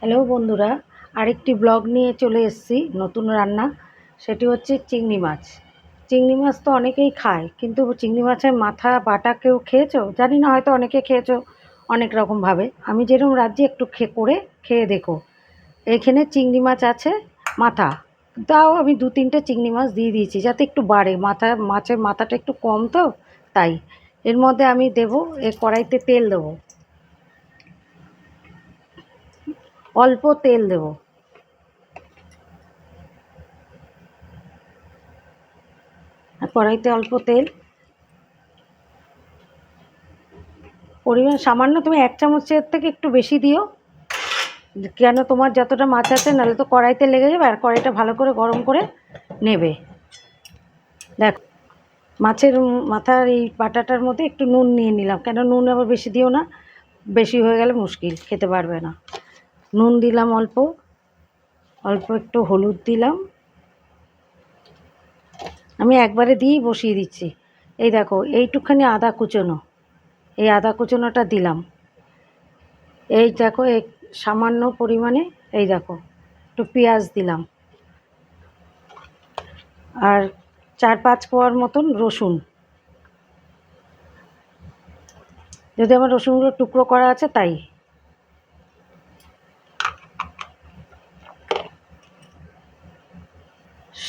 Hello বন্ধুরা, আরেকটি blog নিয়ে চলে এসেছি, নতুন রান্না। সেটি হচ্ছে চিংড়ি মাছ। চিংড়ি মাছ তো অনেকেই খায়, কিন্তু চিংড়ি মাছের মাথা বাটা কেউ খেয়েছো? জানি না, হয়তো অনেকে খেয়েছো অনেক রকমভাবে। আমি যেরকম রাজ্যে একটু খে, করে খেয়ে দেখো। এখানে চিংড়ি মাছ আছে, মাথা। তাও আমি দু তিনটে চিংড়ি মাছ দিয়ে দিয়েছি, যাতে একটু বাড়ে। মাথা, মাছের মাথাটা একটু কম তো, তাই। এর মধ্যে আমি দেবো এ কড়াইতে তেল দেবো। অল্প তেল দেব। আর কড়াইতে অল্প তেল। পরিমাণ সামান্য, তুমি এক চামচের থেকে একটু বেশি দিও। কেন তোমার যতটা মাছ আছে, নাহলে তো কড়াইতে লেগে যাবে, আর কড়াইটা ভালো করে গরম করে নেবে। দেখো, মাছের মাথার এই বাটাটার মধ্যে একটু নুন নিয়ে নিলাম। কেন নুন আবার বেশি দিও না? বেশি হয়ে গেলে মুশকিল, খেতে পারবে না। নুন দিলাম অল্প অল্প একটু হলুদ দিলাম। আমি একবারে দিয়েই বসিয়ে দিচ্ছি। এই দেখো এইটুখানি আদা কুচোনো। এই আদা কুচোনোটা দিলাম। এই দেখো, এই সামান্য পরিমাণে, এই দেখো, একটু পেঁয়াজ দিলাম। আর চার পাঁচ পোয়ার মতন রসুন। যদি আমার রসুনগুলো টুকরো করা আছে, তাই।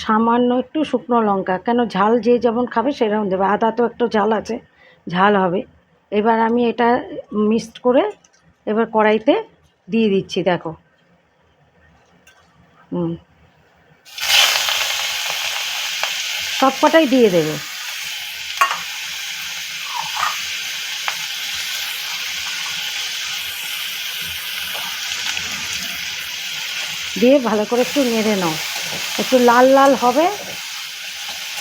সামান্য একটু শুকনো লঙ্কা। কেন ঝাল যে যেমন খাবে সেরকম দেবে। আদা তো একটু ঝাল আছে, ঝাল হবে। এবার আমি এটা মিক্সড করে এবার কড়াইতে দিয়ে দিচ্ছি, দেখো। হুম। সব কটাই দিয়ে দেবে। দিয়ে ভালো করে একটু নেড়ে নাও। একটু লাল লাল হবে।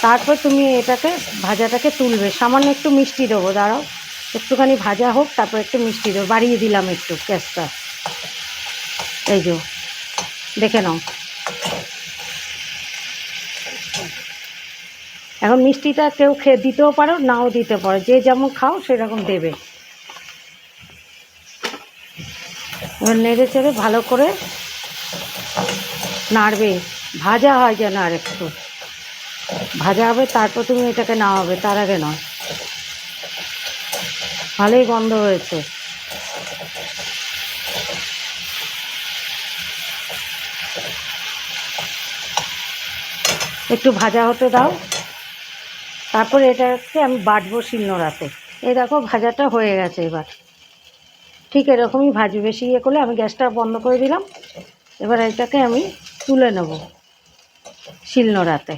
তারপর তুমি এটাকে ভাজাটাকে তুলবে। সামান্য একটু মিষ্টি দেবো, দাঁড়াও। একটুখানি ভাজা হোক, তারপর একটু মিষ্টি দেবো। বাড়িয়ে দিলাম একটু গ্যাসটা। এই যে, দেখে নাও। এখন মিষ্টিটা কেউ খেয়ে দিতেও পারো, নাও দিতে পারো। যে যেমন খাও, সেরকম দেবে। এবার নেড়ে চেড়ে ভালো করে নাড়বে। ভাজা হয় যেন আর একটু ভাজা হবে, তারপর তুমি এটাকে নামাবে, তার আগে নয়। ভালোই গন্ধ হয়েছে। একটু ভাজা হতে দাও। তারপর এটাকে আমি বাটবো শিলনোড়াতে এই দেখো, ভাজাটা হয়ে গেছে এবার। ঠিক এরকমই ভাজি বেশি ইয়ে করলে আমি গ্যাসটা বন্ধ করে দিলাম। এবার এটাকে আমি তুলে নেব। শিলনোড়াতে।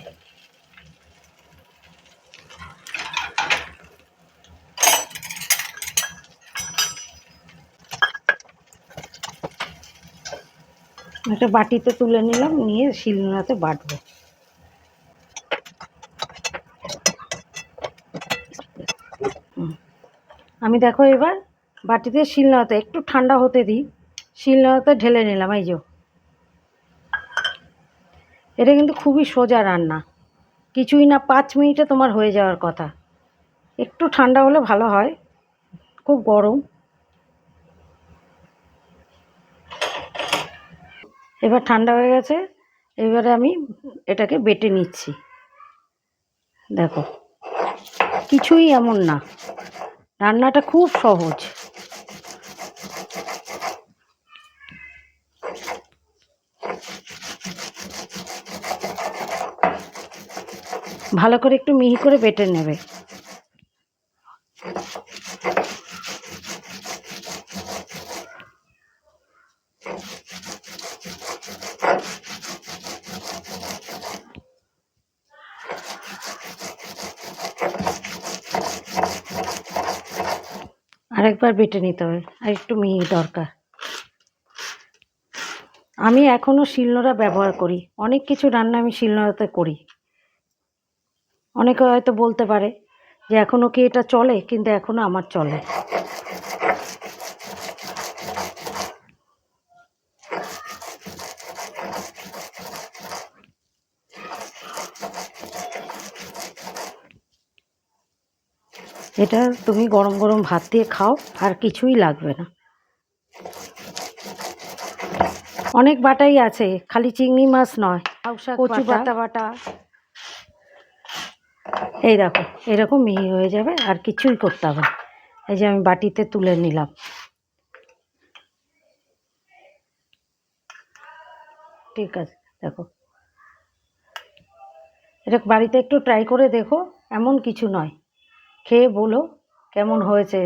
একটা বাটিতে তুলে নিলাম, নিয়ে শিলনোড়াতে বাটবো। আমি দেখো এবার বাটিতে শিলনোড়াতে, একটু ঠান্ডা হতে দিই, শিলনোড়াতে ঢেলে নিলাম, এই যে। এটা কিন্তু খুবই সোজা রান্না। কিছুই না পাঁচ মিনিটে তোমার হয়ে যাওয়ার কথা। একটু ঠান্ডা হলে ভালো হয়, খুব গরম। এবার ঠান্ডা হয়ে গেছে, এবারে আমি এটাকে বেটে নিচ্ছি। দেখো, কিছুই এমন না। রান্নাটা খুব সহজ। ভালো করে একটু মিহি করে বেটে নেবে। আরেকবার বেটে নিতে হবে, আর একটু মিহি দরকার। আমি এখনও শিলনোড়া ব্যবহার করি, অনেক কিছু রান্না আমি শিলনোড়াতে করি। অনেকে হয়তো বলতে পারে যে এখনও কি এটা চলে কিন্তু এখনও আমার চলে। এটা তুমি গরম গরম ভাত দিয়ে খাও আর কিছুই লাগবে না। অনেক বাটাই আছে খালি চিংড়ি মাছ নয় কচু পাতা বাটা। এই দেখো, এরকম মিহি হয়ে যাবে, আর কিছুই করতে হবে এই যে আমি বাটিতে তুলে নিলাম। ঠিক আছে, দেখো। এটা বাড়িতে একটু ট্রাই করে দেখো, এমন কিছু নয়। খেয়ে বলো কেমন হয়েছে।